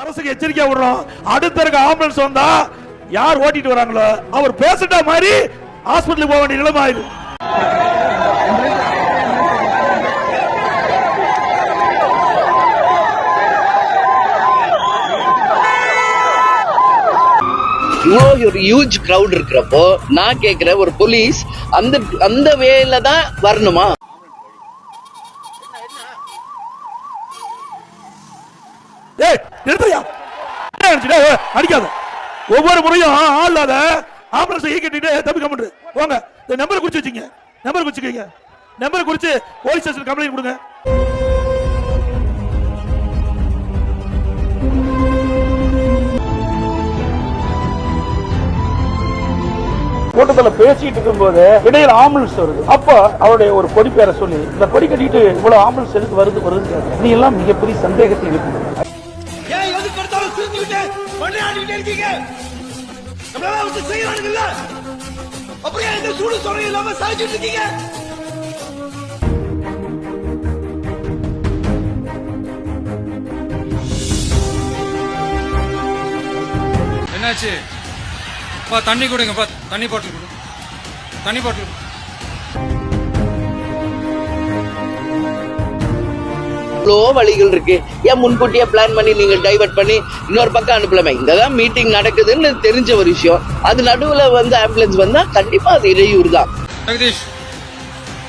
அரசுக்கு எச்சரிக்கை விடுறோம். அடுத்த இருக்க ஆம்புலன்ஸ் வந்தா யார் ஓட்டிட்டு வராங்களோ அவர் பேசிட்ட மாதிரி ஹாஸ்பிட்டலுக்கு போக வேண்டிய நிலைமை ஆயிடுது. இவ்வளோ ஒரு ஹியூஜ் க்ரௌட் இருக்கிறப்போ நான் கேட்கிற ஒரு போலீஸ் அந்த அந்த வேல தான் வரணுமா? நிறுத்தியா அடிக்காத. ஒவ்வொரு முறையும் ஆள் இல்லாத ஆம்புலன்ஸ் ஈ கட்டிட்டு தம்பி கமெண்ட் போங்க. இந்த நம்பரை குறிச்சு வச்சுங்க நம்பர் குறிச்சுக்கீங்க நம்பரை குறிச்சு போலீஸ் ஸ்டேஷன் கம்ப்ளைண்ட் கொடுங்க. கூட்டத்துல பேசிட்டு இருக்கும்போது இடையில ஆம்புலன்ஸ் வருது. அப்ப அவருடைய ஒரு கொடி பேரை சொல்லி இந்த கொடி கட்டிட்டு இவ்வளவு ஆம்புலன்ஸ் எதுக்கு வருது வருது நீ எல்லாம் மிகப்பெரிய சந்தேகத்தை எழுப்புது இருக்கீங்க. நம்மளால வச்சு செய்யறானுங்கல்ல அப்படியே இந்த சூடு இல்லாம இருக்கீங்க. என்னாச்சு? பா தண்ணி கொடுங்கப்பா தண்ணி பாட்டில் கொடுங்க தண்ணி பாட்டில் கொடு. இவ்வளோ வழிகள் இருக்கு? ஏன் முன்கூட்டியே பிளான் பண்ணி நீங்க டைவர்ட் பண்ணி இன்னொரு பக்கம் அனுப்பலாமே. இங்கதான் மீட்டிங் நடக்குதுன்னு தெரிஞ்ச ஒரு விஷயம். அது நடுவுல வந்து ஆம்புலன்ஸ் வந்தா கண்டிப்பா அது இடையூறு தான். ஜெகதீஷ்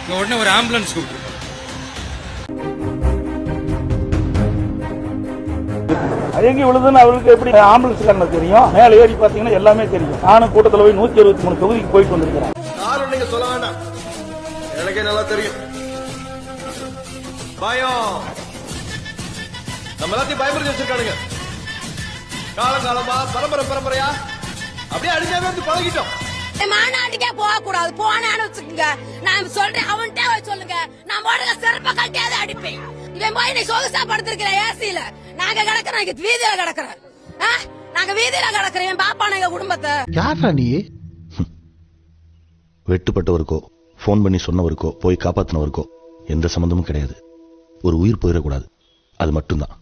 இங்க உடனே ஒரு ஆம்புலன்ஸ் கூப்பிட்டு எங்க விழுதுன்னு அவருக்கு எப்படி ஆம்புலன்ஸ் காரணம் தெரியும். மேல ஏறி பாத்தீங்கன்னா எல்லாமே தெரியும். நானும் கூட்டத்துல போய் நூத்தி அறுபத்தி மூணு தொகுதிக்கு போயிட்டு வந்திருக்கிறேன். யாரும் நீங்க சொல்ல வேண்டாம். எனக்கே நல்லா தெரியும். பயம். நம்ம எல்லாத்தையும் பயமுறுத்தி வச்சிருக்கானுங்க. காலங்காலமா பரம்பரை பரம்பரையா? அப்படியே அடிச்சாவே வந்து பழகிட்டோம். மாநாட்டுக்கே போக கூடாது போனான்னு வச்சுக்கோங்க. நான் சொல்றேன் அவன்கிட்ட போய் சொல்லுங்க. நான் போடுற செருப்ப கட்டியாவது அடிப்பேன். இவன் போய் நீ சொகுசா படுத்திருக்கிறேன் ஏசியில. நாங்க கிடக்குறோம் இங்க வீதியில கிடக்குறோம். ஆ? நாங்க வீதியில கிடக்குறோம் என் பாப்பான எங்க குடும்பத்தை. யாரா நீ? வெட்டுப்பட்டவருக்கோ ஃபோன் பண்ணி சொன்னவருக்கோ போய் காப்பாத்தினவருக்கோ எந்த சம்மந்தமும் கிடையாது. ஒரு உயிர் போயிடக்கூடாது. அது மட்டும்தான்.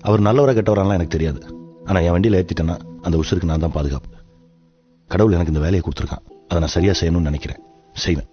அவர் நல்லவராக கெட்டவராலாம் எனக்கு தெரியாது. ஆனால் என் வண்டியில் ஏற்றிட்டேன்னா அந்த உசுருக்கு நான் தான் பாதுகாப்பு. கடவுள் எனக்கு இந்த வேலையை கொடுத்துருக்கான். அதை நான் சரியாக செய்யணும்னு நினைக்கிறேன். செய்வேன்.